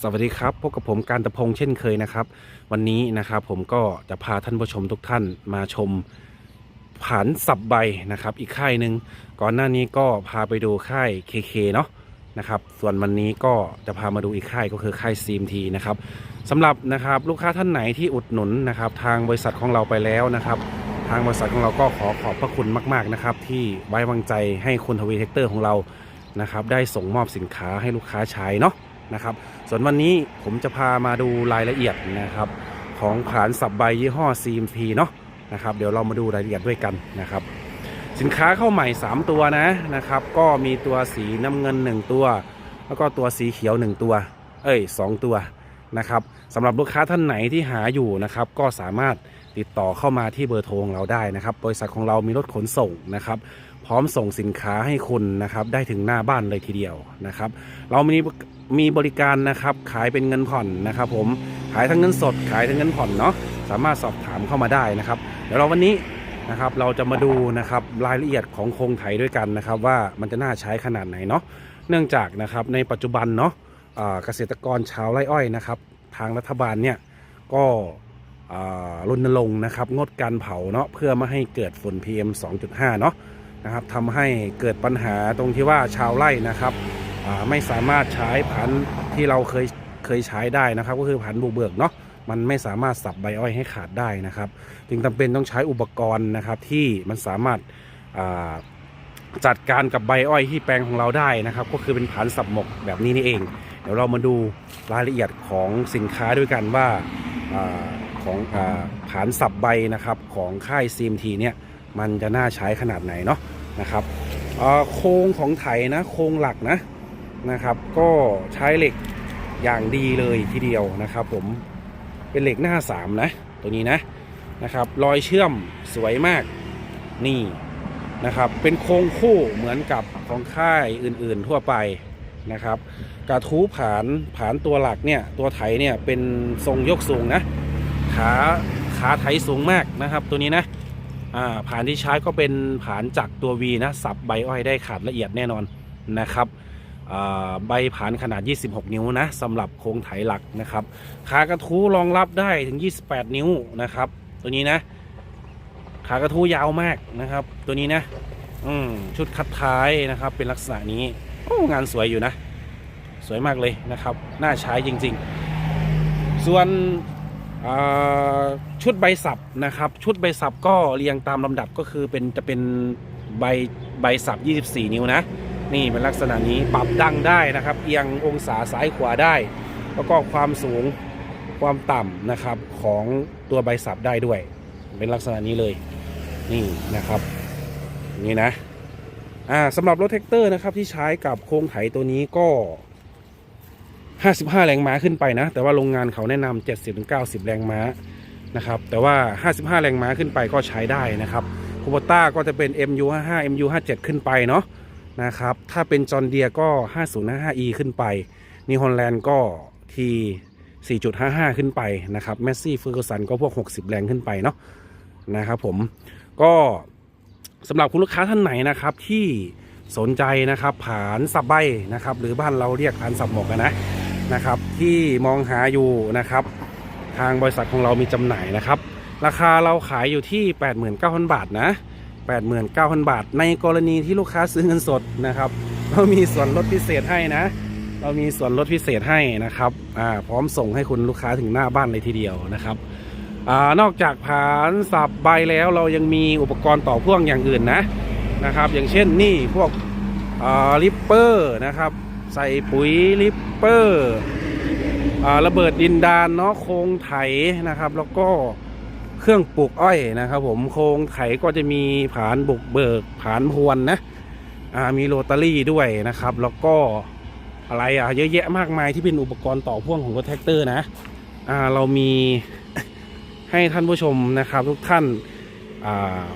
สวัสดีครับพบกับผมการตะพงเช่นเคยนะครับ วันนี้นะครับผมก็จะพาท่านผู้ชมทุกท่านมาชมผานสับใบนะครับ อีกค่ายหนึ่งก่อนหน้านี้ก็พาไปดูค่าย KK เนาะนะครับ ส่วนวันนี้ก็จะพามาดูอีกค่ายก็คือค่าย CMT นะครับสำหรับนะครับลูกค้าท่านไหนที่อุดหนุนนะครับ ทางบริษัทของเราไปแล้วนะครับ ทางบริษัทของเราก็ขอขอบพระคุณมาก ๆนะครับ ที่ไว้วางใจให้คุณทวีเทคเตอร์ของเรานะครับ ได้ส่งมอบสินค้าให้ลูกค้าใช้เนาะ นะครับ ส่วนวันนี้ผมจะพามาดูรายละเอียดนะครับ ของผานสับใบยี่ห้อ CMP เนาะนะครับ เดี๋ยวเรามาดูรายละเอียดด้วยกันนะครับ สินค้าเข้าใหม่ 3 ตัวนะนะครับ ก็มีตัวสีน้ำเงิน 1 ตัว แล้วก็ตัวสีเขียว 1 ตัว เอ้ย 2 ตัวนะครับสำหรับลูกค้าท่านไหนที่หาอยู่นะครับ ก็สามารถติดต่อเข้ามาที่เบอร์โทรของเราได้นะครับ บริษัทของเรามีรถขนส่งนะครับ พร้อมส่งสินค้าให้คุณนะครับได้ถึงหน้าบ้านเลยทีเดียวนะครับ เรามีมีบริการนะครับขายเป็นเงินผ่อนนะครับ ผมขายทั้งเงินสด ขายทั้งเงินผ่อนเนาะสามารถสอบถามเข้ามาได้นะครับ เดี๋ยวเราวันนี้นะครับเราจะมาดูนะครับรายละเอียดของโครงไถด้วยกันนะครับ ว่ามันจะน่าใช้ขนาดไหนเนาะเนื่องจากนะครับในปัจจุบันเนาะเกษตรกรชาวไร่อ้อยนะครับ ทางรัฐบาลเนี่ยก็รณรงค์นะครับงดการเผาเนาะเพื่อไม่ให้เกิดฝุ่น PM 2.5 เนาะ นะครับทำให้เกิดปัญหาตรงที่ว่าชาวไร่นะครับไม่สามารถใช้ผันที่เราเคยเคยใช้ได้นะครับ ก็คือผันบุกเบิกเนาะมันไม่สามารถสับใบอ้อยให้ขาดได้นะครับ จึงจำเป็นต้องใช้อุปกรณ์นะครับที่มันสามารถาจัดการกับใบอ้อยที่แปลงของเราได้นะครับ ก็คือเป็นผันสับหมกแบบนี้นี่เอง เดี๋ยวเรามาดูรายละเอียดของสินค้าด้วยกันว่าอาของผานสับใบนะครับของค่าย CMT เนี่ยมันจะน่าใช้ขนาดไหนเนาะ นะครับโครงของไถนะโครงหลักนะนะครับ ก็ใช้เหล็กอย่างดีเลยทีเดียวนะครับผมเป็นเหล็กหน้าสามนะ ตัวนี้นะนะครับรอยเชื่อมสวยมากนี่นะครับ เป็นโครงคู่เหมือนกับของค่ายอื่นๆทั่วไปนะครับ กระทู้ผานผานตัวหลักเนี่ยตัวไถเนี่ยเป็นทรงยกสูงนะขาขาไถสูงมากนะครับ ตัวนี้นะ ผานที่ใช้ก็เป็นผานจากตัว V นะสับใบอ้อยได้ขาดละเอียดแน่นอนนะครับใบผานขนาด 26 นิ้วนะสำหรับโครงไถหลักนะครับขากระทู้รองรับได้ถึง 28 นิ้วนะครับ ตัวนี้นะขากระทู้ยาวมากนะครับ ตัวนี้นะอืมชุดคัดท้ายนะครับ เป็นลักษณะนี้โอ้งานสวยอยู่นะ สวยมากเลยนะครับ น่าใช้จริง ๆ ส่วน ชุดใบสับนะครับ ชุดใบสับก็เรียงตามลำดับก็คือเป็นจะเป็นใบใบสับ 24 นิ้วนะ นี่เป็นลักษณะนี้ปรับดังได้นะครับ เอียงองศาซ้ายขวาได้ แล้วก็ความสูงความต่ำนะครับของตัวใบสับได้ด้วย เป็นลักษณะนี้เลยนี่นะครับนี่นะอ่าสำหรับรถแท็กเตอร์นะครับที่ใช้กับโครงไถตัวนี้ก็ 55 แรงม้าขึ้นไปนะ แต่ว่าโรงงานเขาแนะนำ70-90 แรงม้านะครับ แต่ว่า 55 แรงม้าขึ้นไปก็ใช้ได้นะครับคูโบต้าก็จะเป็น MU55 MU57 ขึ้นไปเนาะนะครับ ถ้าเป็นจอ n เดียก็ 5055e ขึ้นไปนิฮอลแลนด์ก็ที 4.55 ขึ้นไปนะครับแมสซี่ฟูเกอร์สันก็พวก 60 แรงขึ้นไปเนาะนะครับผมก็สำหรับคุณลูกค้าท่านไหนนะครับที่สนใจนะครับ ผานสับใบนะครับ หรือบ้านเราเรียกผานสับหมกนะ นะครับ ที่มองหาอยู่นะครับ ทางบริษัทของเรามีจำหน่ายนะครับ ราคาเราขายอยู่ที่ 89,000 บาทนะ 89,000 บาท ในกรณีที่ลูกค้าซื้อเงินสดนะครับ เรามีส่วนลดพิเศษให้นะ เรามีส่วนลดพิเศษให้นะครับอ่าพร้อมส่งให้คุณลูกค้าถึงหน้าบ้านเลยทีเดียวนะครับอานอกจากผานสับใบแล้วเรายังมีอุปกรณ์ต่อพ่วงอย่างอื่นนะนะครับ อย่างเช่นนี่พวกลิปเปอร์นะครับ ใส่ปุ๋ยลิปเปอร์ระเบิดดินดานเนาะโครงไถนะครับ แล้วก็เครื่องปลูกอ้อยนะครับ ผมโครงไถก็จะมีผานบุกเบิกผานพวนนะอ่ามีโรตารี่ด้วยนะครับ แล้วก็อะไรอะเยอะแยะมากมายที่เป็นอุปกรณ์ต่อพ่วงของรถแท็กเตอร์นะอ่าเรามีให้ท่านผู้ชมนะครับ ทุกท่านอ่า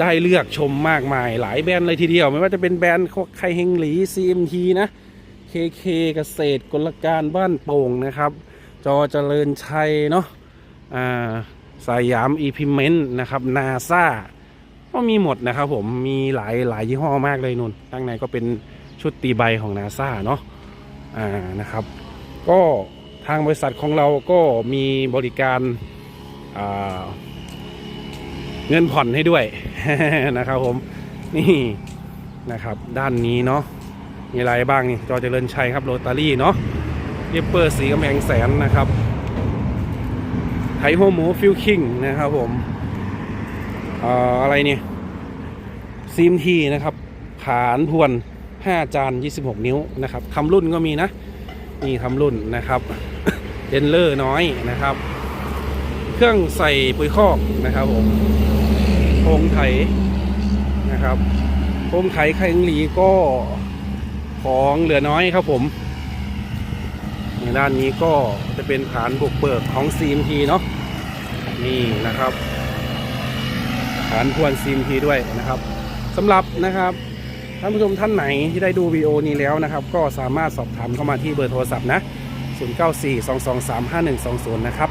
ได้เลือกชมมากมายหลายแบรนด์เลยทีเดียว ไม่ว่าจะเป็นแบรนด์ไคเฮงหลี CMT นะ KK เกษตรกลการบ้านโป่งนะครับ จอเจริญชัยเนาะอ่าสยามอีพิเมนต์นะครับนาซาก็มีหมดนะครับผมมีหลายหลายยี่ห้อมากเลยนุ่นข้างในก็เป็นชุดตีใบของนาซาเนาะอ่านะครับ ก็ทางบริษัทของเราก็มีบริการอ่าเงินผ่อนให้ด้วยนะครับผมนี่นะครับด้านนี้เนาะ มีอะไรบ้างนี่จอเจริญชัยครับโรตารี่เนาะเรียเปอร์สีกำแพงแสนนะครับไทโฮหมูฟิลคิงนะครับผมเอ่ออะไรเนี่ยซีมทีนะครับผานพวน 5 จาน 26 นิ้วนะครับคำรุ่นก็มีนะนี่คำรุ่นนะครับเดนเลอร์น้อยนะครับ เครื่องใส่ปุ๋ยคอกนะครับผมโครงไถนะครับโครงไถไข่งหลีก็ ของเหลือน้อยครับผมในด้านนี้ก็จะเป็นฐานบุกเบิกของ CMT เนาะนี่นะครับ ฐานพวน CMT ด้วยนะครับสำหรับนะครับท่านผู้ชมท่านไหนที่ได้ดูวิดีโอนี้แล้วนะครับ ก็สามารถสอบถามเข้ามาที่เบอร์โทรศัพท์นะ 0942235120 นะครับ